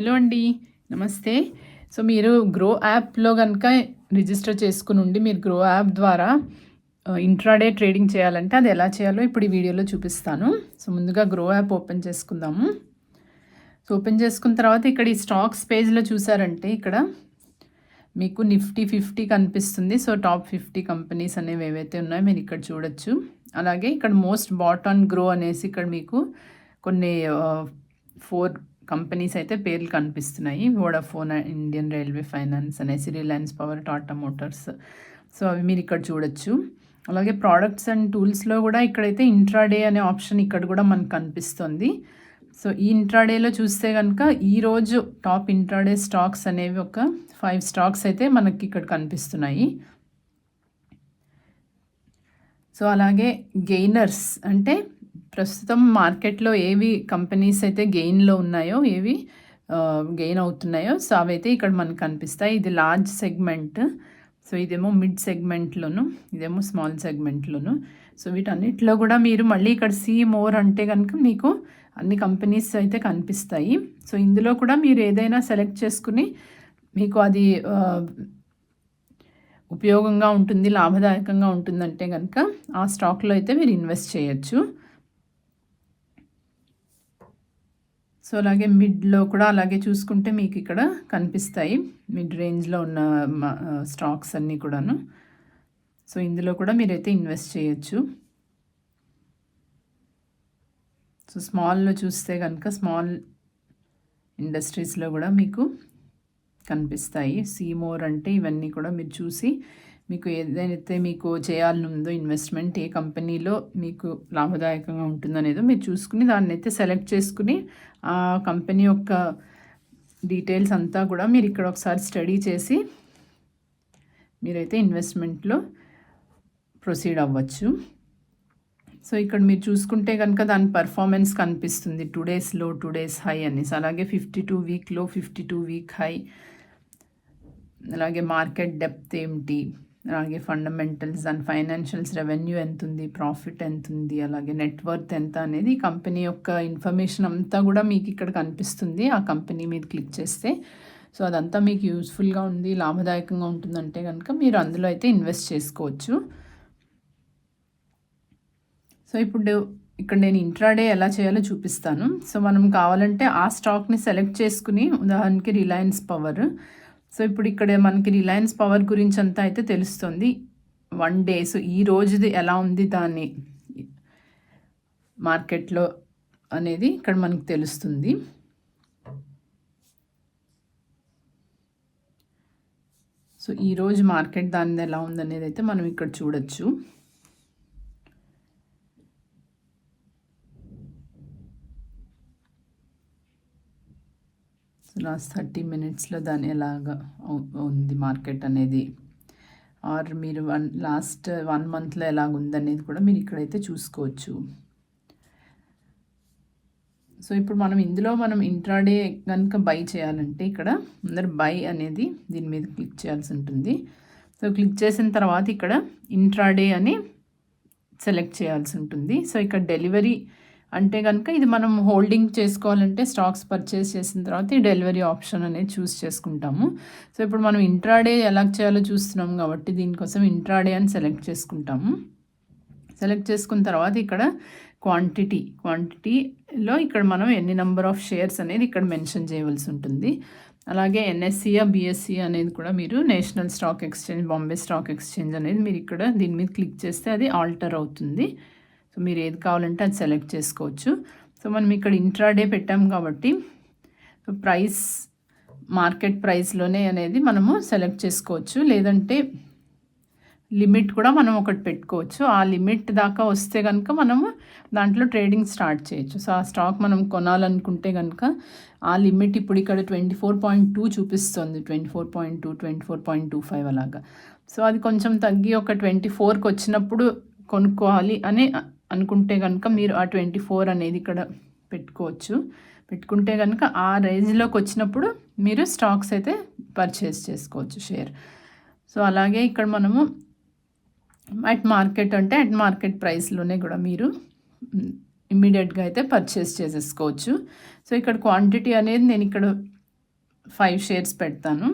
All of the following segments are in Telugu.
హలో అండి నమస్తే. సో మీరు గ్రో యాప్లో కనుక రిజిస్టర్ చేసుకుని ఉండి మీరు గ్రో యాప్ ద్వారా ఇంట్రాడే ట్రేడింగ్ చేయాలంటే అది ఎలా చేయాలో ఇప్పుడు ఈ వీడియోలో చూపిస్తాను. సో ముందుగా గ్రో యాప్ ఓపెన్ చేసుకుందాము. సో ఓపెన్ చేసుకున్న తర్వాత ఇక్కడ ఈ స్టాక్స్ పేజ్లో చూసారంటే ఇక్కడ మీకు నిఫ్టీ ఫిఫ్టీ కనిపిస్తుంది. సో టాప్ ఫిఫ్టీ కంపెనీస్ అనేవి ఏవైతే ఉన్నాయో మీరు ఇక్కడ చూడొచ్చు. అలాగే ఇక్కడ మోస్ట్ బాట్ ఆన్ గ్రో అనేసి ఇక్కడ మీకు కొన్ని ఫోర్ కంపెనీస్ అయితే పేర్లు కనిపిస్తున్నాయి. వోడాఫోన్ ఇండియన్ రైల్వే ఫైనాన్స్ అనేసి Reliance power Tata motors so అవి మీరు ఇక్కడ చూడొచ్చు. అలాగే ప్రోడక్ట్స్ అండ్ టూల్స్లో కూడా ఇక్కడైతే ఇంట్రాడే అనే ఆప్షన్ ఇక్కడ కూడా మనకు కనిపిస్తుంది. సో ఈ ఇంట్రాడేలో చూస్తే కనుక ఈరోజు టాప్ ఇంట్రాడే స్టాక్స్ అనేవి ఒక ఫైవ్ స్టాక్స్ అయితే మనకి ఇక్కడ కనిపిస్తున్నాయి. సో అలాగే గెయినర్స్ అంటే ప్రస్తుతం మార్కెట్లో ఏవి కంపెనీస్ అయితే గెయిన్లో ఉన్నాయో ఏవి గెయిన్ అవుతున్నాయో సో అవైతే ఇక్కడ మనకు కనిపిస్తాయి. ఇది లార్జ్ సెగ్మెంట్ సో ఇదేమో మిడ్ సెగ్మెంట్లోను ఇదేమో స్మాల్ సెగ్మెంట్లోను. సో వీటన్నిటిలో కూడా మీరు మళ్ళీ ఇక్కడ సీ మోర్ అంటే కనుక మీకు అన్ని కంపెనీస్ అయితే కనిపిస్తాయి. సో ఇందులో కూడా మీరు ఏదైనా సెలెక్ట్ చేసుకుని మీకు అది ఉపయోగంగా ఉంటుంది లాభదాయకంగా ఉంటుందంటే కనుక ఆ స్టాక్లో అయితే మీరు ఇన్వెస్ట్ చేయొచ్చు. సో అలాగే మిడ్లో కూడా అలాగే చూసుకుంటే మీకు ఇక్కడ కనిపిస్తాయి. మిడ్ రేంజ్లో ఉన్న స్టాక్స్ అన్నీ కూడాను. సో ఇందులో కూడా మీరైతే ఇన్వెస్ట్ చేయొచ్చు. సో స్మాల్లో చూస్తే కనుక స్మాల్ ఇండస్ట్రీస్లో కూడా మీకు కనిపిస్తాయి. సీమోర్ అంటే ఇవన్నీ కూడా మీరు చూసి మీకు ఏదైతే మీకు చేయాలని ఉందో ఇన్వెస్ట్మెంట్ ఏ కంపెనీలో మీకు లాభదాయకంగా ఉంటుందనేదో మీరు చూసుకుని దాన్ని అయితే సెలెక్ట్ చేసుకుని ఆ కంపెనీ యొక్క డీటెయిల్స్ అంతా కూడా మీరు ఇక్కడ ఒకసారి స్టడీ చేసి మీరైతే ఇన్వెస్ట్మెంట్లో ప్రొసీడ్ అవ్వచ్చు. సో ఇక్కడ మీరు చూసుకుంటే కనుక దాని పర్ఫార్మెన్స్ కనిపిస్తుంది. టూ డేస్లో టూ డేస్ హై అనేసి. అలాగే ఫిఫ్టీ టూ వీక్లో ఫిఫ్టీ టూ వీక్ హై అలాగే మార్కెట్ డెప్త్ ఏమిటి? అలాగే ఫండమెంటల్స్ అండ్ ఫైనాన్షియల్స్ రెవెన్యూ ఎంత ఉంది ప్రాఫిట్ ఎంత ఉంది అలాగే నెట్వర్త్ ఎంత అనేది కంపెనీ యొక్క ఇన్ఫర్మేషన్ అంతా కూడా మీకు ఇక్కడ కనిపిస్తుంది. ఆ కంపెనీ మీద క్లిక్ చేస్తే. సో అదంతా మీకు యూస్ఫుల్గా ఉంది లాభదాయకంగా ఉంటుందంటే కనుక మీరు అందులో అయితే ఇన్వెస్ట్ చేసుకోవచ్చు. సో ఇప్పుడు ఇక్కడ నేను ఇంట్రాడే ఎలా చేయాలో చూపిస్తాను. సో మనం కావాలంటే ఆ స్టాక్ని సెలెక్ట్ చేసుకుని ఉదాహరణకి రిలయన్స్ పవర్ సో ఇప్పుడు ఇక్కడ మనకి రిలయన్స్ పవర్ గురించి అంతా అయితే తెలుస్తుంది. వన్ డే సో ఈ రోజుది ఎలా ఉంది దాన్ని మార్కెట్లో అనేది ఇక్కడ మనకు తెలుస్తుంది. సో ఈరోజు మార్కెట్ దాని ఎలా ఉందనేది అయితే మనం ఇక్కడ చూడొచ్చు. లాస్ట్ థర్టీ మినిట్స్లో దాని ఎలాగా ఉంది మార్కెట్ అనేది. ఆర్ మీరు వన్ లాస్ట్ వన్ మంత్లో ఎలాగ ఉందనేది కూడా మీరు ఇక్కడైతే చూసుకోవచ్చు. సో ఇప్పుడు మనం ఇందులో మనం ఇంట్రాడే కనుక బై చేయాలంటే ఇక్కడ అందరు బై అనేది దీని మీద క్లిక్ చేయాల్సి ఉంటుంది. సో క్లిక్ చేసిన తర్వాత ఇక్కడ ఇంట్రాడే అని సెలెక్ట్ చేయాల్సి ఉంటుంది. సో ఇక్కడ డెలివరీ అంటే కనుక ఇది మనం హోల్డింగ్ చేసుకోవాలంటే స్టాక్స్ పర్చేస్ చేసిన తర్వాత ఈ డెలివరీ ఆప్షన్ అనేది చూస్ చేసుకుంటాము. సో ఇప్పుడు మనం ఇంట్రాడే ఎలా చేయాలో చూస్తున్నాం కాబట్టి దీనికోసం ఇంట్రాడే అని సెలెక్ట్ చేసుకుంటాము. సెలెక్ట్ చేసుకున్న తర్వాత ఇక్కడ క్వాంటిటీ క్వాంటిటీలో ఇక్కడ మనం ఎన్ని నెంబర్ ఆఫ్ షేర్స్ అనేది ఇక్కడ మెన్షన్ చేయవలసి ఉంటుంది. అలాగే ఎన్ఎస్సియా బిఎస్సి అనేది కూడా మీరు national stock exchange Bombay stock exchange అనేది మీరు ఇక్కడ దీని మీద క్లిక్ చేస్తే అది ఆల్టర్ అవుతుంది. సో మీరు ఏది కావాలంటే అది సెలెక్ట్ చేసుకోవచ్చు. సో మనం ఇక్కడ ఇంట్రాడే పెట్టాం కాబట్టి ప్రైస్ మార్కెట్ ప్రైస్లోనే అనేది మనము సెలెక్ట్ చేసుకోవచ్చు. లేదంటే లిమిట్ కూడా మనం ఒకటి పెట్టుకోవచ్చు. ఆ లిమిట్ దాకా వస్తే కనుక మనము దాంట్లో ట్రేడింగ్ స్టార్ట్ చేయొచ్చు. సో ఆ స్టాక్ మనం కొనాలనుకుంటే కనుక ఆ లిమిట్ ఇప్పుడు ఇక్కడ ట్వంటీ ఫోర్ పాయింట్ టూ చూపిస్తుంది. Twenty four point two twenty four point two five అలాగా. సో అది కొంచెం తగ్గి ఒక ట్వంటీ ఫోర్కి వచ్చినప్పుడు కొనుక్కోవాలి అని అనుకుంటే కనుక మీరు ఆ ట్వంటీ ఫోర్ అనేది ఇక్కడ పెట్టుకోవచ్చు. పెట్టుకుంటే కనుక ఆ రేంజ్లోకి వచ్చినప్పుడు మీరు స్టాక్స్ అయితే పర్చేస్ చేసుకోవచ్చు షేర్. సో అలాగే ఇక్కడ మనము అట్ మార్కెట్ అంటే అట్ మార్కెట్ ప్రైస్లోనే కూడా మీరు ఇమ్మీడియట్గా అయితే పర్చేస్ చేసేసుకోవచ్చు. సో ఇక్కడ క్వాంటిటీ అనేది నేను ఇక్కడ ఫైవ్ షేర్స్ పెడతాను.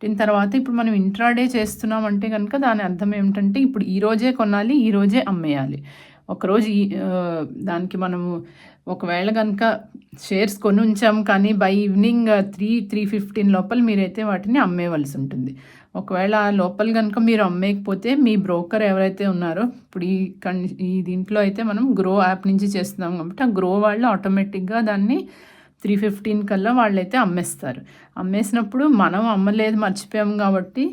దీని తర్వాత ఇప్పుడు మనం ఇంట్రాడే చేస్తున్నామంటే కనుక దాని అర్థం ఏమిటంటే ఇప్పుడు ఈరోజే కొనాలి ఈ రోజే అమ్మేయాలి. ఒకరోజు దానికి మనము ఒకవేళ కనుక షేర్స్ కొని ఉంచాం కానీ by evening three three fifteen లోపల మీరైతే వాటిని అమ్మేవలసి ఉంటుంది. ఒకవేళ ఆ లోపల కనుక మీరు అమ్మేయకపోతే మీ బ్రోకర్ ఎవరైతే ఉన్నారో ఇప్పుడు ఈ కన్ ఈ దీంట్లో అయితే మనం గ్రో యాప్ నుంచి చేస్తున్నాం కాబట్టి ఆ గ్రో వాళ్ళు ఆటోమేటిక్గా దాన్ని త్రీ ఫిఫ్టీన్ కల్లా వాళ్ళైతే అమ్మేస్తారు. అమ్మేసినప్పుడు మనం అమ్మలేదు మర్చిపోయాం కాబట్టి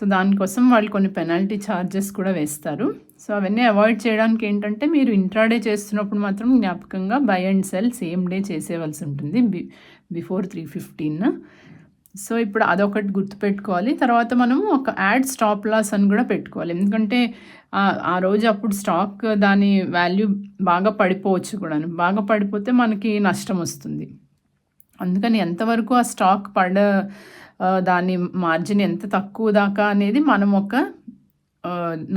సో దానికోసం వాళ్ళు కొన్ని పెనాల్టీ ఛార్జెస్ కూడా వేస్తారు. సో అవన్నీ అవాయిడ్ చేయడానికి ఏంటంటే మీరు ఇంట్రాడే చేస్తున్నప్పుడు మాత్రం జ్ఞాపకంగా buy and sell same day చేసేవలసి ఉంటుంది b before three fifteen. So ఇప్పుడు అదొకటి గుర్తుపెట్టుకోవాలి. తర్వాత మనము ఒక యాడ్ స్టాప్ లాస్ అని కూడా పెట్టుకోవాలి. ఎందుకంటే ఆ రోజు అప్పుడు స్టాక్ దాని వాల్యూ బాగా పడిపోవచ్చు కూడా బాగా పడిపోతే మనకి నష్టం వస్తుంది. అందుకని ఎంతవరకు ఆ స్టాక్ పడ దాని మార్జిన్ ఎంత తక్కువ దాకా అనేది మనం ఒక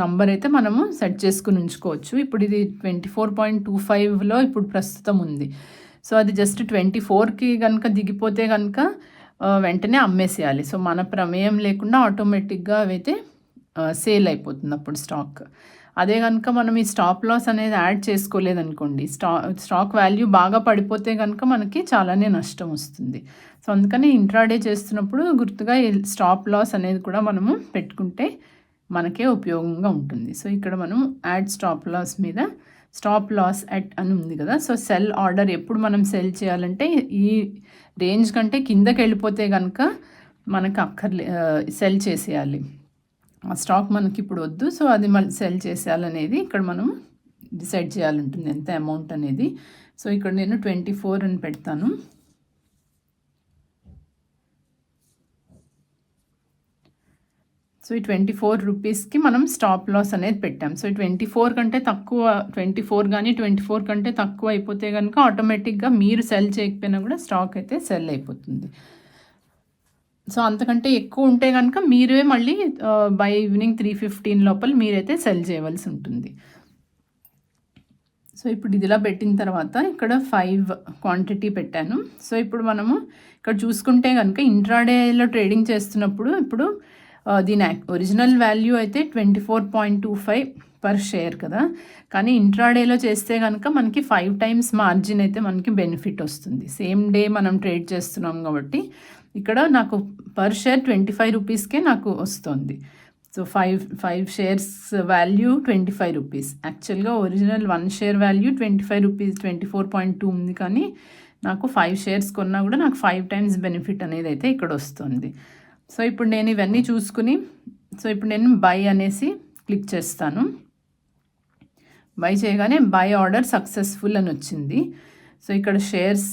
నంబర్ అయితే మనము సెట్ చేసుకుని ఉంచుకోవచ్చు. ఇప్పుడు ఇది ట్వంటీ ఫోర్ పాయింట్ టూ ఫైవ్లో ఇప్పుడు ప్రస్తుతం ఉంది. సో అది జస్ట్ ట్వంటీ ఫోర్కి కనుక దిగిపోతే కనుక వెంటనే అమ్మేసేయాలి. సో మన ప్రమేయం లేకుండా ఆటోమేటిక్గా అవైతే సేల్ అయిపోతుంది అప్పుడు స్టాక్ అదే కనుక మనం ఈ స్టాప్ లాస్ అనేది యాడ్ చేసుకోలేదనుకోండి. స్టా స్టాక్ వాల్యూ బాగా పడిపోతే కనుక మనకి చాలానే నష్టం వస్తుంది. సో అందుకని ఇంట్రాడే చేస్తున్నప్పుడు గుర్తుగా ఈ స్టాప్ లాస్ అనేది కూడా మనము పెట్టుకుంటే మనకే ఉపయోగంగా ఉంటుంది. సో ఇక్కడ మనం యాడ్ స్టాప్ లాస్ మీద స్టాప్ లాస్ అట్ అని ఉంది కదా. సో సెల్ ఆర్డర్ ఎప్పుడు మనం సెల్ చేయాలంటే ఈ రేంజ్ కంటే కిందకి వెళ్ళిపోతే కనుక మనకు అక్కర్లే సెల్ చేసేయాలి. ఆ స్టాక్ మనకి ఇప్పుడు వద్దు. సో అది మళ్ళీ సెల్ చేసేయాలనేది ఇక్కడ మనం డిసైడ్ చేయాలంటుంది. ఎంత అమౌంట్ అనేది. సో ఇక్కడ నేను ట్వంటీ ఫోర్ అని పెడతాను. సో ఈ ట్వంటీ ఫోర్ రూపీస్కి మనం స్టాప్ లాస్ అనేది పెట్టాం. సో ఈ ట్వంటీ ఫోర్ కంటే తక్కువ ట్వంటీ ఫోర్ కానీ ట్వంటీ ఫోర్ కంటే తక్కువ అయిపోతే కనుక ఆటోమేటిక్గా మీరు సెల్ చేయకపోయినా కూడా స్టాక్ అయితే సెల్ అయిపోతుంది. సో అంతకంటే ఎక్కువ ఉంటే కనుక మీరే మళ్ళీ బై ఈవినింగ్ త్రీ ఫిఫ్టీన్ లోపల మీరైతే సెల్ చేయవలసి ఉంటుంది. సో ఇప్పుడు ఇదిలా పెట్టిన తర్వాత ఇక్కడ ఫైవ్ క్వాంటిటీ పెట్టాను. సో ఇప్పుడు మనము ఇక్కడ చూసుకుంటే కనుక ఇంట్రాడేలో ట్రేడింగ్ చేస్తున్నప్పుడు ఇప్పుడు దీని ఒరిజినల్ వాల్యూ అయితే twenty four point two five per share కదా. కానీ ఇంట్రాడేలో చేస్తే కనుక మనకి ఫైవ్ టైమ్స్ మార్జిన్ అయితే మనకి బెనిఫిట్ వస్తుంది. సేమ్ డే మనం ట్రేడ్ చేస్తున్నాం కాబట్టి. ఇక్కడ నాకు పర్ షేర్ ట్వంటీ ఫైవ్ రూపీస్కే నాకు వస్తుంది. So five five shares value twenty five rupees యాక్చువల్గా original one share value twenty five rupees twenty four point two ఉంది కానీ నాకు ఫైవ్ షేర్స్ కొన్నా కూడా నాకు ఫైవ్ టైమ్స్ బెనిఫిట్ అనేది అయితే ఇక్కడ వస్తుంది. సో ఇప్పుడు నేను ఇవన్నీ చూసుకుని సో ఇప్పుడు నేను బై అనేసి క్లిక్ చేస్తాను. బై చేయగానే బై ఆర్డర్ సక్సెస్ఫుల్ అని వచ్చింది. సో ఇక్కడ shares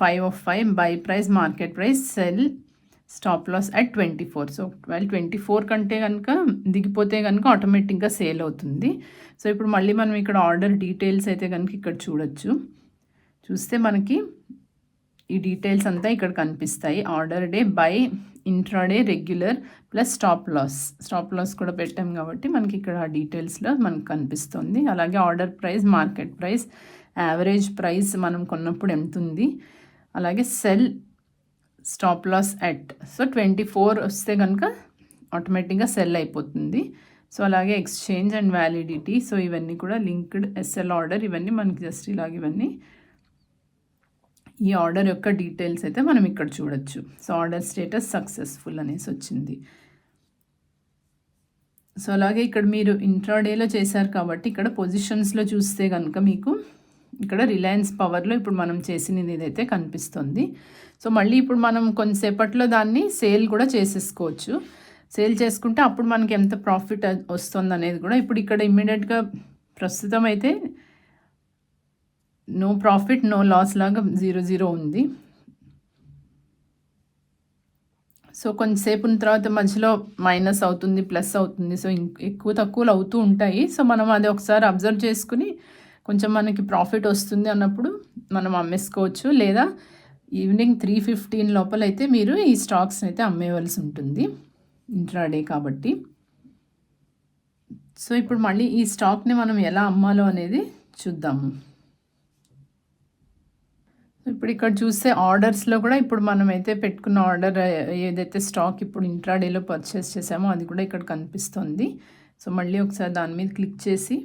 five of five buy price market price sell stop loss at twenty four so twelve twenty four కంటే కనుక దిగిపోతే కనుక ఆటోమేటిక్గా సేల్ అవుతుంది. సో ఇప్పుడు మళ్ళీ మనం ఇక్కడ ఆర్డర్ డీటెయిల్స్ అయితే కనుక ఇక్కడ చూడొచ్చు. చూస్తే మనకి ఈ డీటెయిల్స్ అంతా ఇక్కడ కనిపిస్తాయి. Order day buy intraday regular plus stop loss stop loss కూడా పెట్టాం కాబట్టి మనకి ఇక్కడ డీటెయిల్స్లో మనకు కనిపిస్తుంది. అలాగే order price market price average price మనం కొన్నప్పుడు ఎంత ఉంది? అలాగే sell stop loss at so twenty four వస్తే కనుక ఆటోమేటిక్గా సెల్ అయిపోతుంది. సో అలాగే ఎక్స్చేంజ్ అండ్ వ్యాలిడిటీ. సో ఇవన్నీ కూడా లింక్డ్ ఎస్ఎల్ ఆర్డర్. ఇవన్నీ మనకి జస్ట్ ఇలాగ ఇవన్నీ. ఈ ఆర్డర్ యొక్క డీటెయిల్స్ అయితే మనం ఇక్కడ చూడొచ్చు. సో ఆర్డర్ స్టేటస్ సక్సెస్ఫుల్ అనేసి వచ్చింది. సో అలాగే ఇక్కడ మీరు ఇంట్రాడేలో చేశారు కాబట్టి ఇక్కడ పొజిషన్స్లో చూస్తే కనుక మీకు ఇక్కడ రిలయన్స్ పవర్లో ఇప్పుడు మనం చేసినది ఇదైతే కనిపిస్తుంది. సో మళ్ళీ ఇప్పుడు మనం కొంతసేపట్లో దాన్ని సేల్ కూడా చేసేసుకోవచ్చు. సేల్ చేసుకుంటే అప్పుడు మనకి ఎంత ప్రాఫిట్ వస్తుంది అనేది కూడా ఇప్పుడు ఇక్కడ ఇమ్మీడియట్గా ప్రస్తుతం అయితే నో ప్రాఫిట్ నో లాస్ లాగా జీరో జీరో ఉంది. సో కొంతసేపు ఉన్న తర్వాత మధ్యలో మైనస్ అవుతుంది ప్లస్ అవుతుంది. సో ఎక్కువ తక్కువలు అవుతూ ఉంటాయి. సో మనం అది ఒకసారి అబ్జర్వ్ చేసుకుని కొంచెం మనకి ప్రాఫిట్ వస్తుంది అన్నప్పుడు మనం అమ్మేసుకోవచ్చు. లేదా ఈవినింగ్ త్రీ ఫిఫ్టీన్ లోపల అయితే మీరు ఈ స్టాక్స్ని అయితే అమ్మేయవలసి ఉంటుంది. ఇంట్రాడే కాబట్టి. సో ఇప్పుడు మళ్ళీ ఈ స్టాక్ని మనం ఎలా అమ్మాలో అనేది చూద్దాము ఇప్పుడు ఇక్కడ చూస్తే ఆర్డర్స్లో కూడా ఇప్పుడు మనమైతే పెట్టుకున్న ఆర్డర్ ఏదైతే స్టాక్ ఇప్పుడు ఇంట్రాడేలో పర్చేస్ చేసామో అది కూడా ఇక్కడ కనిపిస్తుంది. సో మళ్ళీ ఒకసారి దాని మీద క్లిక్ చేసి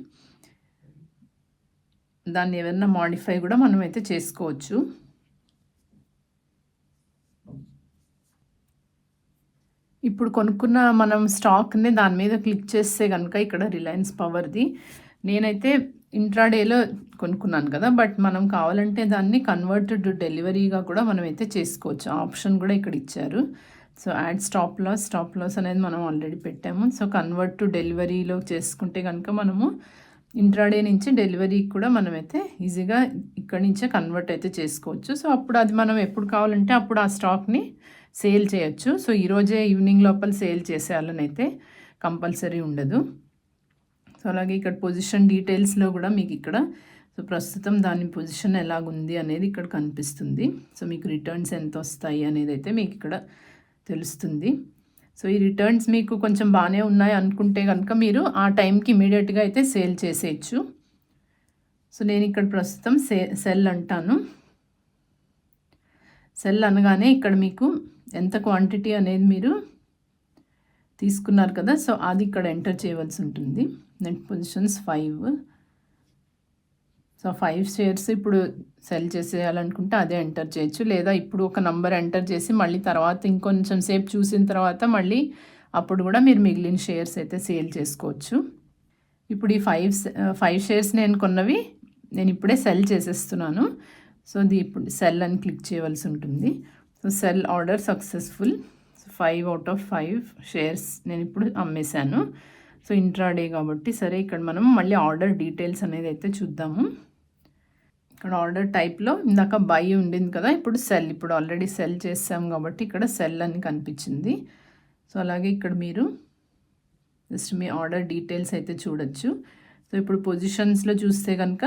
దాన్ని ఏమైనా మాడిఫై కూడా మనం అయితే చేసుకోవచ్చు. ఇప్పుడు కొనుక్కున్న మనం స్టాక్ని దాని మీద క్లిక్ చేస్తే కనుక ఇక్కడ రిలయన్స్ పవర్ది నేనైతే ఇంట్రాడేలో కొనుక్కున్నాను కదా బట్ మనం కావాలంటే దాన్ని కన్వర్టెడ్ డెలివరీగా కూడా మనం అయితే చేసుకోవచ్చు. ఆప్షన్ కూడా ఇక్కడ ఇచ్చారు. So add stop loss stop loss అనేది మనం ఆల్రెడీ పెట్టాము. సో కన్వర్ట్ టు డెలివరీలో చేసుకుంటే కనుక మనము ఇంట్రాడే నుంచి డెలివరీకి కూడా మనమైతే ఈజీగా ఇక్కడి నుంచే కన్వర్ట్ అయితే చేసుకోవచ్చు. సో అప్పుడు అది మనం ఎప్పుడు కావాలంటే అప్పుడు ఆ స్టాక్ని సేల్ చేయొచ్చు. సో ఈరోజే ఈవినింగ్ లోపల సేల్ చేసేయాలని అయితే కంపల్సరీ ఉండదు. సో అలాగే ఇక్కడ పొజిషన్ డీటెయిల్స్లో కూడా మీకు ఇక్కడ సో ప్రస్తుతం దాని పొజిషన్ ఎలాగుంది అనేది ఇక్కడ కనిపిస్తుంది. సో మీకు రిటర్న్స్ ఎంత వస్తాయి అనేది అయితే మీకు ఇక్కడ తెలుస్తుంది. సో ఈ రిటర్న్స్ మీకు కొంచెం బాగానే ఉన్నాయి అనుకుంటే కనుక మీరు ఆ టైంకి ఇమీడియట్గా అయితే సేల్ చేసేయచ్చు. సో నేను ఇక్కడ ప్రస్తుతం సే సెల్ అంటాను. సెల్ అనగానే ఇక్కడ మీకు ఎంత క్వాంటిటీ అనేది మీరు తీసుకున్నారు కదా సో అది ఇక్కడ ఎంటర్ చేయవలసి ఉంటుంది. Net positions five so five shares ఇప్పుడు సెల్ చేసేయాలనుకుంటే అదే ఎంటర్ చేయొచ్చు. లేదా ఇప్పుడు ఒక నంబర్ ఎంటర్ చేసి మళ్ళీ తర్వాత ఇంకొంచెం సేపు చూసిన తర్వాత మళ్ళీ అప్పుడు కూడా మీరు మిగిలిన షేర్స్ అయితే సేల్ చేసుకోవచ్చు. ఇప్పుడు ఈ ఫైవ్ ఫైవ్ షేర్స్ నేను కొన్నవి నేను ఇప్పుడే సెల్ చేసేస్తున్నాను. సో ఇది ఇప్పుడు సెల్ అని క్లిక్ చేయవలసి ఉంటుంది. So sell order successful. Five out of five shares నేను ఇప్పుడు అమ్మేశాను. సో ఇంట్రాడే కాబట్టి సరే ఇక్కడ మనం మళ్ళీ ఆర్డర్ డీటెయిల్స్ అనేది అయితే చూద్దాము. ఇక్కడ ఆర్డర్ టైప్లో ఇందాక బై ఉండింది కదా ఇప్పుడు సెల్ ఇప్పుడు ఆల్రెడీ సెల్ చేసాం కాబట్టి ఇక్కడ సెల్ అని కనిపించింది. సో అలాగే ఇక్కడ మీరు జస్ట్ మీ ఆర్డర్ డీటెయిల్స్ అయితే చూడొచ్చు. సో ఇప్పుడు పొజిషన్స్లో చూస్తే కనుక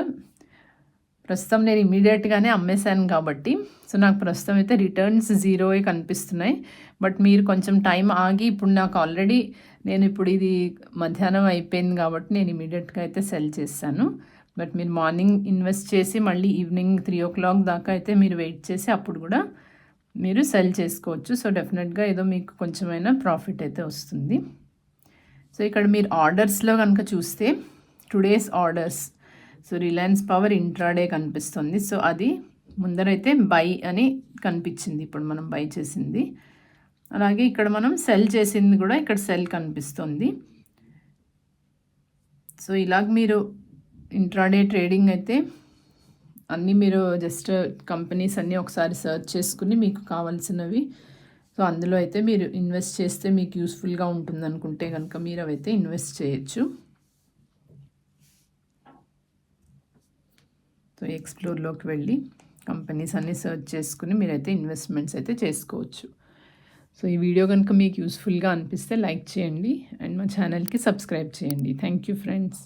ప్రస్తుతం నేను ఇమీడియట్గానే అమ్మేశాను కాబట్టి సో నాకు ప్రస్తుతం అయితే రిటర్న్స్ జీరోయే కనిపిస్తున్నాయి. బట్ మీరు కొంచెం టైం ఆగి ఇప్పుడు నాకు ఆల్రెడీ నేను ఇప్పుడు ఇది మధ్యాహ్నం అయిపోయింది కాబట్టి నేను ఇమీడియట్గా అయితే సెల్ చేశాను. బట్ మీరు మార్నింగ్ ఇన్వెస్ట్ చేసి మళ్ళీ ఈవినింగ్ త్రీ ఓ క్లాక్ దాకా అయితే మీరు వెయిట్ చేసి అప్పుడు కూడా మీరు సెల్ చేసుకోవచ్చు. సో డెఫినెట్గా ఏదో మీకు కొంచెమైనా ప్రాఫిట్ అయితే వస్తుంది. సో ఇక్కడ మీరు ఆర్డర్స్లో కనుక చూస్తే today's orders so Reliance power intraday కనిపిస్తుంది. సో అది ముందరైతే బై అని కనిపించింది. ఇప్పుడు మనం బై చేసింది. అలాగే ఇక్కడ మనం సెల్ చేసింది కూడా ఇక్కడ సెల్ కనిపిస్తుంది. సో ఇలాగ మీరు ఇంట్రాడే ట్రేడింగ్ అయితే అన్నీ మీరు జస్ట్ కంపెనీస్ అన్నీ ఒకసారి సర్చ్ చేసుకుని మీకు కావాల్సినవి. సో అందులో అయితే మీరు ఇన్వెస్ట్ చేస్తే మీకు యూస్ఫుల్గా ఉంటుంది అనుకుంటే కనుక మీరు అవైతే ఇన్వెస్ట్ చేయొచ్చు. సో ఎక్స్ప్లోర్లోకి వెళ్ళి కంపెనీస్ అన్నీ సర్చ్ చేసుకుని మీరైతే ఇన్వెస్ట్మెంట్స్ అయితే చేసుకోవచ్చు. సో ఈ వీడియో కనుక మీకు యూస్ఫుల్గా అనిపిస్తే లైక్ చేయండి అండ్ మా ఛానల్కి సబ్స్క్రైబ్ చేయండి. Thank you friends.